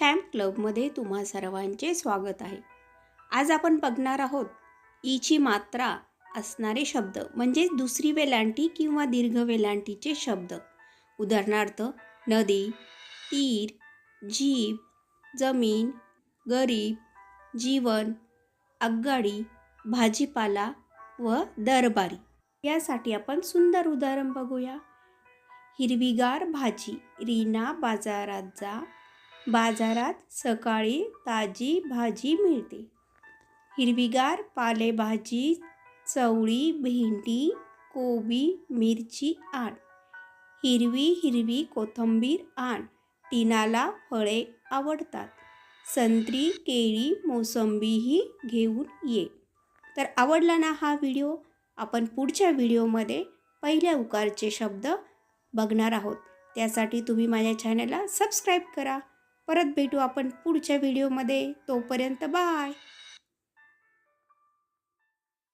छॅम्प क्लबमध्ये तुम्हा सर्वांचे स्वागत आहे. आज आपण बघणार आहोत ईची मात्रा असणारे शब्द म्हणजे दुसरी वेलांटी किंवा दीर्घ वेलांटीचे शब्द. उदाहरणार्थ नदी तीर जीभ जमीन गरीब जीवन आगगाडी भाजीपाला व दरबारी. यासाठी आपण सुंदर उदाहरण बघूया. हिरवीगार भाजी रीना बाजारात जा. बाजारात सकाळी ताजी भाजी मिळते. हिरवीगार पालेभाजी चवळी भेंडी कोबी मिरची आण. हिरवी हिरवी कोथिंबीर आण. टीनाला फळे आवडतात. संत्री केळी मोसंबीही घेऊन ये. तर आवडला ना हा व्हिडिओ? आपण पुढच्या व्हिडिओमध्ये पहिल्या उकारचे शब्द बघणार आहोत. त्यासाठी तुम्ही माझ्या चॅनलला सबस्क्राईब करा. परत भेटू आपण पुढच्या व्हिडिओमध्ये. तोपर्यंत बाय.